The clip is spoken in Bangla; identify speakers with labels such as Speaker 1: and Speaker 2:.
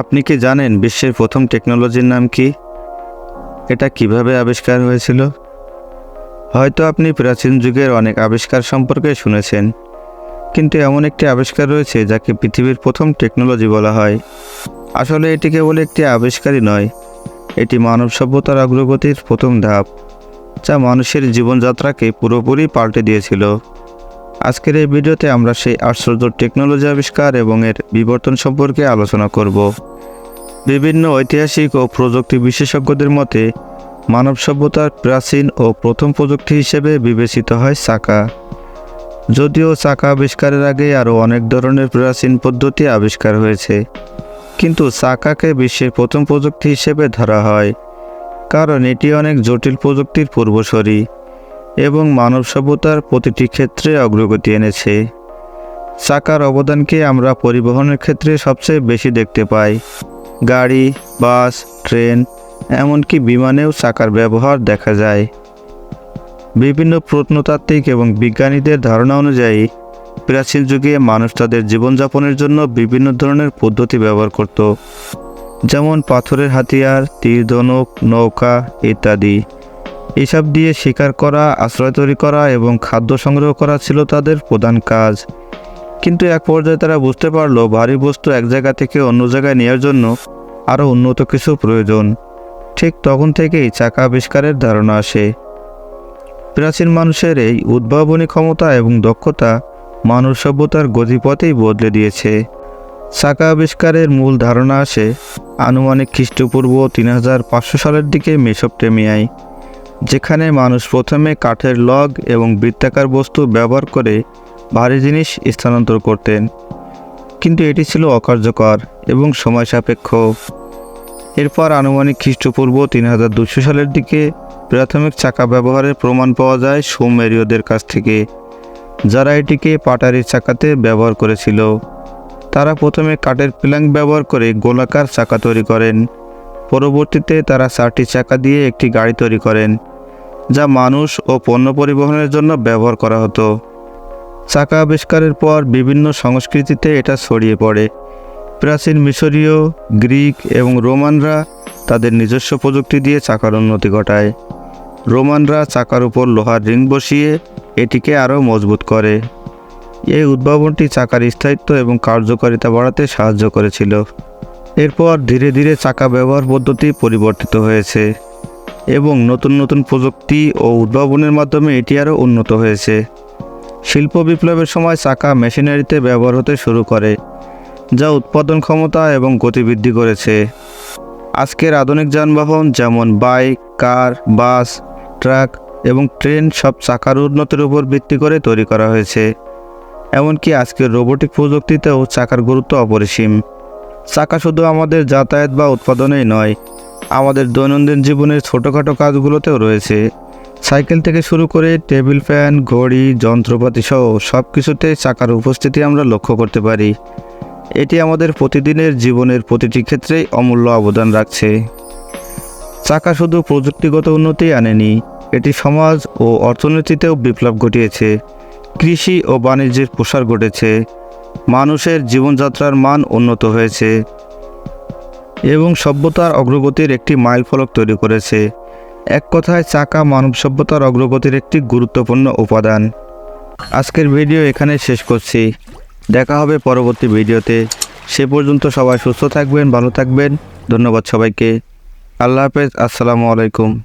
Speaker 1: আপনি কি জানেন বিশ্বের প্রথম টেকনোলজির নাম কি? এটা কীভাবে আবিষ্কার হয়েছিল? হয়তো আপনি প্রাচীন যুগের অনেক আবিষ্কার সম্পর্কে শুনেছেন, কিন্তু এমন একটি আবিষ্কার রয়েছে যাকে পৃথিবীর প্রথম টেকনোলজি বলা হয়। আসলে এটি কেবল একটি আবিষ্কারই নয়, এটি মানব সভ্যতার অগ্রগতির প্রথম ধাপ, যা মানুষের জীবনযাত্রাকে পুরোপুরি পাল্টে দিয়েছিল। আজকের এই ভিডিওতে আমরা সেই আশ্চর্য টেকনোলজি আবিষ্কার এবং এর বিবর্তন সম্পর্কে আলোচনা করব। বিভিন্ন ঐতিহাসিক ও প্রযুক্তি বিশেষজ্ঞদের মতে, মানব সভ্যতার প্রাচীন ও প্রথম প্রযুক্তি হিসেবে বিবেচিত হয় চাকা। যদিও চাকা আবিষ্কারের আগে আরও অনেক ধরনের প্রাচীন পদ্ধতি আবিষ্কার হয়েছে। কিন্তু চাকাকে বিশ্বের প্রথম প্রযুক্তি হিসেবে ধরা হয়, কারণ এটি অনেক জটিল প্রযুক্তির পূর্বসরী। এবং মানব সভ্যতার প্রতিটি ক্ষেত্রে অগ্রগতি এনেছে। চাকার অবদানকে আমরা পরিবহনের ক্ষেত্রে সবচেয়ে বেশি দেখতে পাই। গাড়ি, বাস, ট্রেন, এমনকি বিমানেও চাকার ব্যবহার দেখা যায়। বিভিন্ন প্রত্নতাত্ত্বিক এবং বিজ্ঞানীদের ধারণা অনুযায়ী, প্রাচীন যুগে মানুষ তাদের জীবনযাপনের জন্য বিভিন্ন ধরনের পদ্ধতি ব্যবহার করত। যেমন পাথরের হাতিয়ার, তীর ধনুক, নৌকা ইত্যাদি। এসব দিয়ে শিকার করা, আশ্রয় তৈরি করা এবং খাদ্য সংগ্রহ করা ছিল তাদের প্রধান কাজ। কিন্তু এক পর্যায়ে তারা বুঝতে পারল, ভারী বস্তু এক জায়গা থেকে অন্য জায়গায় নেওয়ার জন্য আরও উন্নত কিছু প্রয়োজন। ঠিক তখন থেকেই চাকা আবিষ্কারের ধারণা আসে। প্রাচীন মানুষের এই উদ্ভাবনী ক্ষমতা এবং দক্ষতা মানব সভ্যতার গতিপথেই বদলে দিয়েছে। চাকা আবিষ্কারের মূল ধারণা আসে আনুমানিক খ্রিস্টপূর্ব তিন হাজার পাঁচশো সালের দিকে মেসোপটেমিয়ায়। যেখানে মানুষ প্রথমে কাঠের লগ এবং বৃত্তাকার বস্তু ব্যবহার করে ভারী জিনিস স্থানান্তর করতেন। কিন্তু এটি ছিল অকার্যকর এবং সময় সাপেক্ষ। এরপর আনুমানিক খ্রিস্টপূর্ব তিন হাজার দুশো সালের দিকে প্রাথমিক চাকা ব্যবহারের প্রমাণ পাওয়া যায় সুমেরীয়দের কাছ থেকে, যারা এটিকে পাটারির চাকাতে ব্যবহার করেছিল। তারা প্রথমে কাঠের প্ল্যাঙ্ক ব্যবহার করে গোলাকার চাকা তৈরি করেন। পরবর্তীতে তারা চারটি চাকা দিয়ে একটি গাড়ি তৈরি করেন। যা মানুষ ও পণ্য পরিবহনের জন্য ব্যবহার করা হতো। চাকা আবিষ্কারের পর বিভিন্ন সংস্কৃতিতে এটা ছড়িয়ে পড়ে। প্রাচীন মিশরীয়, গ্রিক এবং রোমানরা তাদের নিজস্ব প্রযুক্তি দিয়ে চাকার উন্নতি ঘটায়। রোমানরা চাকার উপর লোহার রিং বসিয়ে এটিকে আরও মজবুত করে। এই উদ্ভাবনটি চাকার স্থায়িত্ব এবং কার্যকারিতা বাড়াতে সাহায্য করেছিল। এরপর ধীরে ধীরে চাকা ব্যবহার পদ্ধতি পরিবর্তিত হয়েছে। এবং নতুন নতুন প্রযুক্তি ও উদ্ভাবনের মাধ্যমে এটি আরও উন্নত হয়েছে। শিল্প বিপ্লবের সময় চাকা মেশিনারিতে ব্যবহার হতে শুরু করে, যা উৎপাদন ক্ষমতা এবং গতি বৃদ্ধি করেছে। আজকের আধুনিক যানবাহন যেমন বাইক, কার, বাস, ট্রাক এবং ট্রেন সব চাকার উন্নতির উপর ভিত্তি করে তৈরি করা হয়েছে। এমনকি আজকের রোবোটিক প্রযুক্তিতেও চাকার গুরুত্ব অপরিসীম। চাকা শুধু আমাদের যাতায়াত বা উৎপাদনেই নয় আমাদের দৈনন্দিন জীবনের ছোটোখাটো কাজগুলোতেও রয়েছে। সাইকেল থেকে শুরু করে টেবিল ফ্যান, ঘড়ি, যন্ত্রপাতি সহ সব কিছুতে চাকার উপস্থিতি আমরা লক্ষ্য করতে পারি। এটি আমাদের প্রতিদিনের জীবনের প্রতিটি ক্ষেত্রেই অমূল্য অবদান রাখছে। চাকা শুধু প্রযুক্তিগত উন্নতি আনেনি, এটি সমাজ ও অর্থনীতিতেও বিপ্লব ঘটিয়েছে। কৃষি ও বাণিজ্যের প্রসার ঘটেছে। মানুষের জীবনযাত্রার মান উন্নত হয়েছে। এবং সভ্যতার অগ্রগতির একটি মাইল ফলক তৈরি করেছে। এক কথায়, চাকা মানব সভ্যতার অগ্রগতির একটি গুরুত্বপূর্ণ উপাদান। আজকের ভিডিও এখানে শেষ করছি। দেখা হবে পরবর্তী ভিডিওতে। সে পর্যন্ত সবাই সুস্থ থাকবেন, ভালো থাকবেন। ধন্যবাদ সবাইকে। আল্লাহ হাফেজ, আসসালামু আলাইকুম।